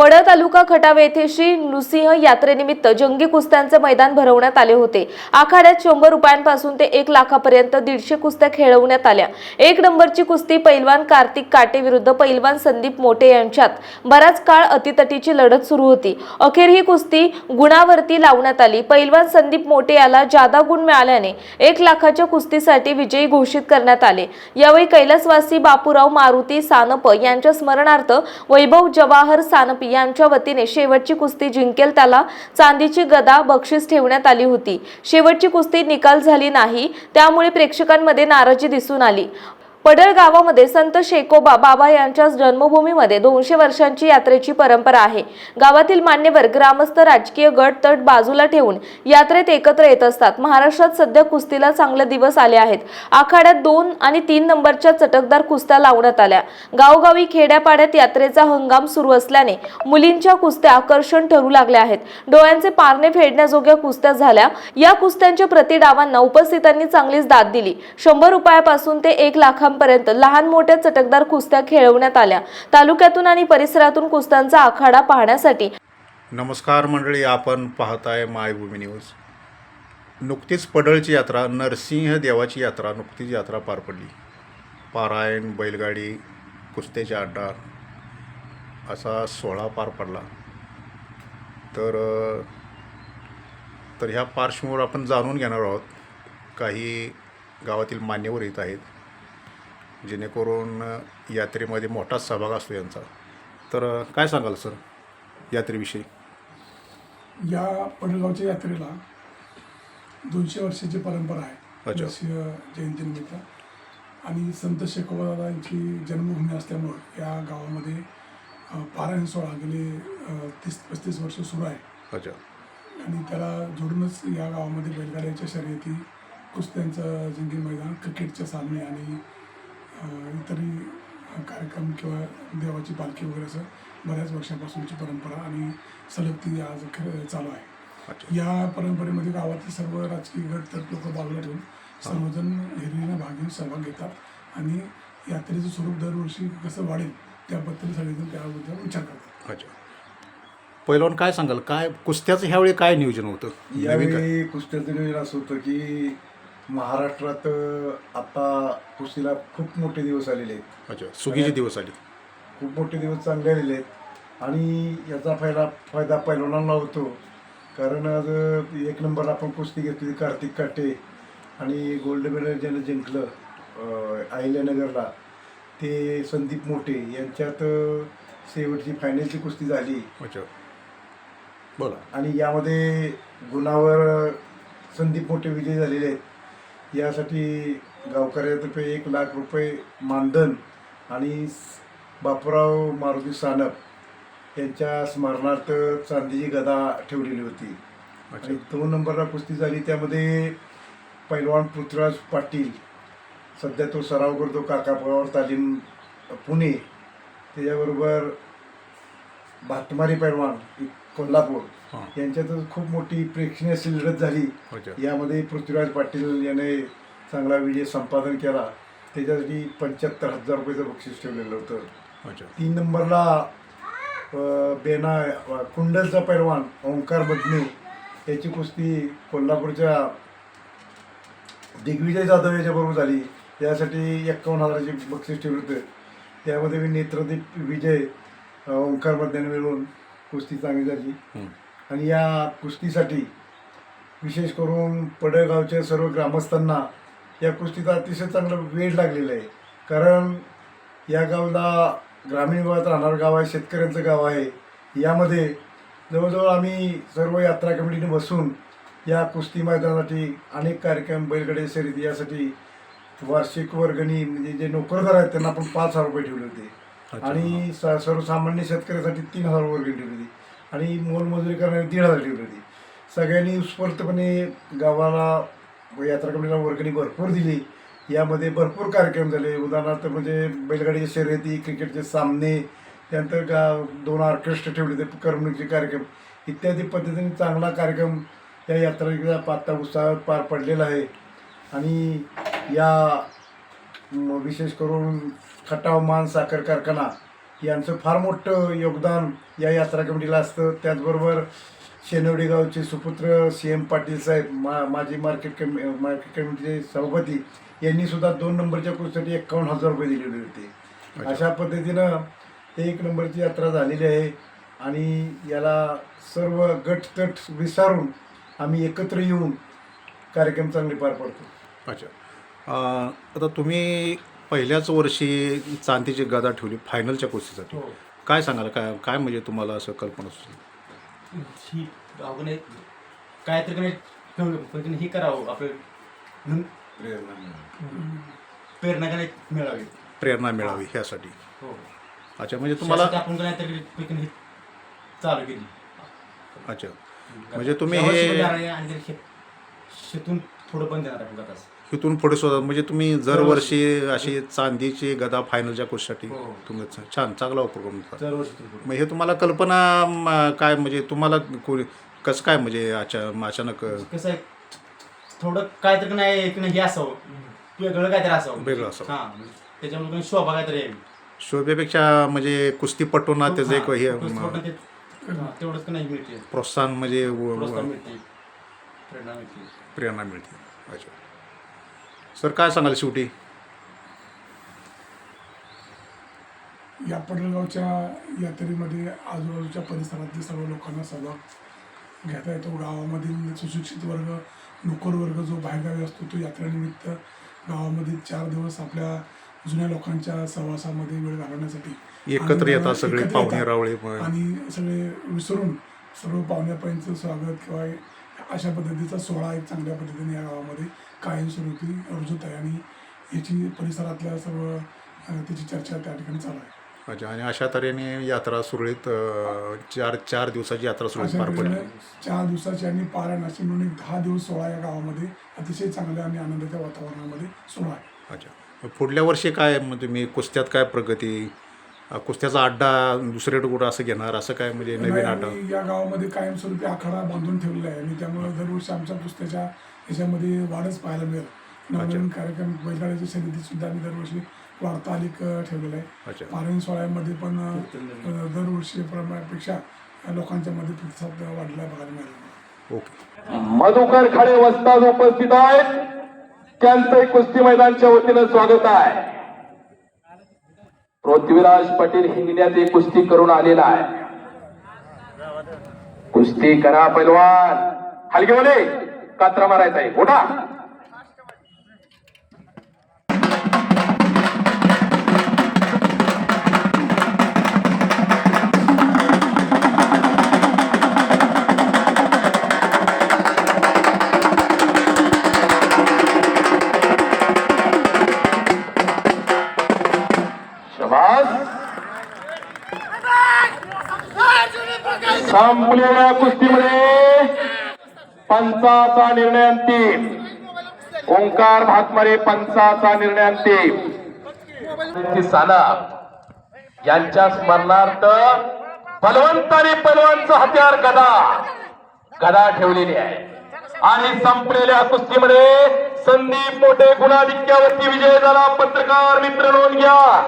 पड तालुका खटाव येथे श्री नृसिंह यात्रेनिमित्त जंगी कुस्त्यांचे मैदान भरवण्यात आले होते. आखाड्यात शंभर रुपयांपासून ते एक लाखापर्यंत दीडशे कुस्त्या खेळवण्यात आल्या. एक नंबरची कुस्ती पैलवान कार्तिक काटे विरुद्ध पैलवान संदीप मोटे यांच्यात बराच काळ अतितटीची लढत सुरू होती. अखेर ही कुस्ती गुणावरती लावण्यात आली. पैलवान संदीप मोटे याला जादा गुण मिळाल्याने एक लाखाच्या कुस्तीसाठी विजयी घोषित करण्यात आले. यावेळी कैलासवासी बापूराव मारुती सानप यांच्या स्मरणार्थ वैभव जवाहर सानपी यांच्या वतीने शेवटची कुस्ती जिंकेल त्याला चांदीची गदा बक्षीस ठेवण्यात आली होती. शेवटची कुस्ती निकाल झाली नाही त्यामुळे प्रेक्षकांमध्ये नाराजी दिसून आली. पडळ गावामध्ये संत शेकोबा बाबा यांच्या जन्मभूमीमध्ये दोनशे वर्षांची यात्रेची परंपरा आहे. गावातील मान्यवर ग्रामस्थ राजकीय गट तट बाजूला ठेवून यात्रेत एकत्र येत असतात. महाराष्ट्रात सध्या कुस्तीला चांगले दिवस आले आहेत. आखाड्यात दोन आणि तीन नंबरच्या चटकदार कुस्त्या लावण्यात आल्या. गावोगावी खेड्यापाड्यात यात्रेचा हंगाम सुरू असल्याने मुलींच्या कुस्त्या आकर्षण ठरू लागल्या आहेत. डोळ्यांचे पारणे फेडण्याजोग्या कुस्त्या झाल्या. या कुस्त्यांच्या प्रतिडावांना उपस्थितांनी चांगलीच दाद दिली. शंभर रुपयापासून ते एक लाखा लाखांपर्यंत लहान मोठ्या चटकदार कुस्त्या खेळवण्यात आल्या. तालुक्यातून आणि परिसरातून कुस्त्यांचा आखाडा पाहण्यासाठी. नमस्कार मंडळी आपण पाहताय मायभूमी न्यूज. नुकतीच पडळची यात्रा नरसिंह देवाची यात्रा नुकतीच यात्रा पार पडली. पारायण बैलगाडी कुस्त्याचे अड्डा असा सोहळा पार पडला. तर तर ह्या पार्श्वभूमीवर आपण जाणून घेणार आहोत. काही गावातील मान्यवर येत आहेत. जेणेकरून यात्रेमध्ये मोठाच सहभाग असतो यांचा. तर काय सांगाल सर यात्रेविषयी? या पडगावच्या यात्रेला दोनशे वर्षाची परंपरा आहे. जयंतीनिमित्त. आणि संत शेकोबादादा यांची जन्मभूमी असल्यामुळं या गावामध्ये पारायण सोहळा गेले तीस पस्तीस वर्ष सुरू आहे. अच्छा. आणि त्याला जोडूनच या गावामध्ये बैलगाड्यांच्या शर्यती कुस्त्यांचं जंगी मैदान क्रिकेटचे सामने आणि इतरही कार्यक्रम किंवा देवाची पालखी वगैरे असं बऱ्याच वर्षापासूनची परंपरा आणि सलग ती आज चालू आहे. या परंपरेमध्ये गावातील सर्व राजकीय गट तर लोक बाजूला ठेवून सर्वजण हिरिरीनं भाग घेऊन सहभाग घेतात आणि यात्रेचं स्वरूप दरवर्षी कसं वाढेल त्याबद्दल सगळेजण त्याबद्दल विचार करतात. अच्छा. पहिलवान काय सांगाल? काय कुस्त्याचं ह्यावेळी काय नियोजन होतं? यावेळी कुस्त्याचं नियोजन असं होतं की महाराष्ट्रात आता कुस्तीला खूप मोठे दिवस आलेले आहेत. अच्छा सुगीचे दिवस आले खूप मोठे दिवस चांगले आलेले आहेत. आणि याचा फायदा फायदा पैलवानांना होतो. कारण आज एक नंबरला आपण कुस्ती घेतली कार्तिक काटे आणि गोल्ड मेडल ज्यानं जिंकलं अहिल्यानगरला ते संदीप मोठे यांच्यात शेवटची फायनलची कुस्ती झाली. अच्छा. बोला. आणि यामध्ये गुणावर संदीप मोठे विजयी झालेले आहेत. यासाठी गावकऱ्यातर्फे एक लाख रुपये मानधन आणि बापूराव मारुती सानप यांच्या स्मरणार्थ चांदीची गदा ठेवलेली होती. आणि दोन नंबरला कुस्ती झाली. त्यामध्ये पैलवान पृथ्वीराज पाटील सध्या तो सराव करतो काकापगावर तालीम पुणे. त्याच्याबरोबर भातमारी पैलवान कोल्हापूर. यांच्यातच खूप मोठी प्रेक्षणीय अशी लढत झाली यामध्ये पृथ्वीराज पाटील याने चांगला विजय संपादन केला. त्याच्यासाठी पंच्याहत्तर हजार रुपयाचं बक्षीस ठेवलेलं होतं. अच्छा. तीन नंबरला बेना कुंडलचा पैलवान ओंकार बदने. याची कुस्ती कोल्हापूरच्या दिग्विजय जाधव याच्याबरोबर झाली. यासाठी एक्कावन्न हजाराचे बक्षीस ठेवलं होतं. त्यामध्ये मी नेत्रदीप विजय ओंकार बदनेने मिळून कुस्ती चांगली झाली. आणि या कुस्तीसाठी विशेष करून पडळगावच्या सर्व ग्रामस्थांना या कुस्तीचा अतिशय चांगलं वेळ लागलेला आहे. कारण या गावाला ग्रामीण भागात राहणारं गाव आहे शेतकऱ्यांचं गाव आहे. यामध्ये जवळजवळ आम्ही सर्व यात्रा कमिटीने बसून या कुस्ती मैदानासाठी अनेक कार्यक्रम बैलगाडी शर्यती यासाठी वार्षिक वर्गणी म्हणजे जे नोकरदार आहेत त्यांना आपण पाच हजार रुपये ठेवले होते. आणि स सर्वसामान्य शेतकऱ्यासाठी तीन हजार वर ठेवली होती. आणि मोलमजुरी करणारी दीड हजार ठेवली होती. सगळ्यांनी उत्स्फूर्तपणे गावाला यात्रा कमिटीला वर्गणी भरपूर दिली. यामध्ये भरपूर कार्यक्रम झाले. उदाहरणार्थ म्हणजे बैलगाडीच्या शर्यती क्रिकेटचे सामने त्यानंतर गा दोन ऑर्केस्ट्रा ठेवले ते करमणुकीचे कार्यक्रम. इत्यादी पद्धतीने चांगला कार्यक्रम या यात्रेचा पात्ता उत्साहात पार पडलेला आहे. आणि या विशेष करून खटाव मान साखर कारखाना यांचं फार मोठं योगदान या यात्रा कमिटीला असतं. त्याचबरोबर शेनवडी गावचे सुपुत्र सी एम पाटील साहेब मा माजी मार्केट कमि मार्केट कमिटीचे सभापती यांनी सुद्धा दोन नंबरच्या कुस्तीसाठी एक्कावन्न हजार रुपये दिलेले होते. अशा पद्धतीनं एक नंबरची यात्रा झालेली आहे आणि याला सर्व गट तट विसारून आम्ही एकत्र येऊन कार्यक्रम चांगले पार पडतो. अच्छा. आता तुम्ही पहिल्याच वर्षी चांदीची गदा ठेवली फायनलच्या कुस्तीसाठी. हो. काय सांगाल? काय काय म्हणजे तुम्हाला असं कल्पना सुचली? ही आहे. काय तर तिने हे करावं आपलं प्रेरणा का नाही मिळावी. प्रेरणा मिळावी ह्यासाठी. हो. अच्छा म्हणजे तुम्हाला त्यासाठी आपण काय तरी पिकन हे चालू केली. अच्छा. म्हणजे तुम्ही यावर्षी पण हे आहे आणि शे- शेतून थोडं पण देणार आहे गटास इथून पुढे सुद्धा म्हणजे तुम्ही दरवर्षी अशी चांदीची गदा फायनलच्या कुस्तीसाठी हो. तुम्ही छान चांगला उपक्रम होता. मग हे तुम्हाला कल्पना म, काय म्हणजे तुम्हाला कोणी कसं काय म्हणजे अचा अचानक कसं आहे थोडं काय तर नाही की नाही हे असावं. वेगळं काहीतरी असावं. वेगळं असावं. हां त्याच्यामुळे काही शोभा काहीतरी यावी शोभेपेक्षा म्हणजे त्याचं एक हे हां, म, ते- हां, तेवढंच का नाही मिळते. प्रोत्साहन म्हणजे व- प्रोत्साहन व- मिळते. प्रेरणा मिळते. प्रेरणा मिळते. अच्छा. सर काय सांगाल शेवटी या पडलगावच्या यात्रेमध्ये आजूबाजूच्या परिसरातील सर्व लोकांना सहभाग घेता येतो गावामधील सुशिक्षित वर्ग नोकर वर्ग जो बाहेरगावी असतो तो यात्रेनिमित्त गावामधील चार दिवस आपल्या जुन्या लोकांच्या सहवासामध्ये वेळ घालवण्यासाठी एकत्र येतात सगळे पाहुणे. रावळे. आणि सगळे विसरून सर्व पाहुण्यापर्यंतचं स्वागत किंवा अशा पद्धतीचा सोहळा एक चांगल्या पद्धतीने या गावामध्ये कायमस्वरूपी रुजत आहे आणि याची परिसरातल्या सर्व त्याची चर्चा त्या ठिकाणी चालू आहे. अच्छा आणि अशा तऱ्हेने यात्रा सुरळीत चार चार दिवसाची यात्रा सुरळीत पार पडली. चार दिवसाची आणि पारायण अशी म्हणून एक दहा दिवस सोहळा या गावामध्ये अतिशय चांगल्या आणि आनंदाच्या वातावरणामध्ये सुरू आहे. अच्छा. पुढल्या वर्षी काय मग तुम्ही कुस्त्यात काय प्रगती कुस्त्याचा अड्डा दुसरे कुठं असं घेणार असं काय म्हणजे नवीन नाही, अड्डा? आम्ही या गावामध्ये कायमस्वरूपी आखाडा बांधून ठेवलेला आहे. आणि त्यामुळे दरवर्षी आमच्या पुस्तकाच्या ह्याच्यामध्ये वाढच पाहायला मिळेल. नवनवीन कार्यक्रम बैलगाड्याच्या शर्यतीत सुद्धा आम्ही दरवर्षी वार्तालिक अ, ठेवलेला आहे. पारायण सोहळ्यामध्ये पण दरवर्षी प्रमाणापेक्षा लोकांच्या मध्ये प्रतिसाद वाढला बघायला मिळाला. ओके. मधुकर खडे वस्ताद उपस्थित आहेत. त्यांचे कुस्ती मैदानच्या वतीनं स्वागत आहे. पृथ्वीराज पाटील हिंगण्याचे कुस्ती करून आलेला आहे. कुस्ती करा पैलवान. हलगेवाले कात्रा मारायचा आहे. मोठा संपलेल्या कुस्तीमध्ये पंचाचा निर्णय अंतिम. ओंकार भातमारे पंचाचा निर्णय अंतिम. साना यांच्या स्मरणार्थ बलवंत आणि बलवंत हत्यार गदा गदा ठेवलेली आहे. आणि संपलेल्या कुस्तीमध्ये संदीप मोठे गुणाधिक्यावरती विजय झाला. पत्रकार मित्र नोंद घ्या.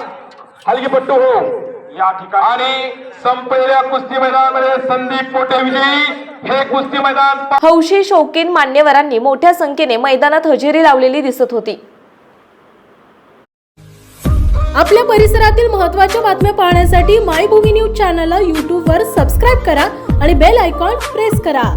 हलगीपट्टू हो. या ठिकाणी आणि संपलेल्या कुस्ती मैदानामध्ये संदीप मोठे विजयी. हे कुस्ती मैदान हौशी शौकीन मान्यवरांनी मोठ्या संख्येने मैदानात हजेरी लावलेली दिसत होती. आपल्या परिसरातील महत्त्वाच्या बातम्या पाहण्यासाठी मायभूमी न्यूज चॅनलला यूट्यूबवर सबस्क्राईब करा आणि बेल आयकॉन प्रेस करा.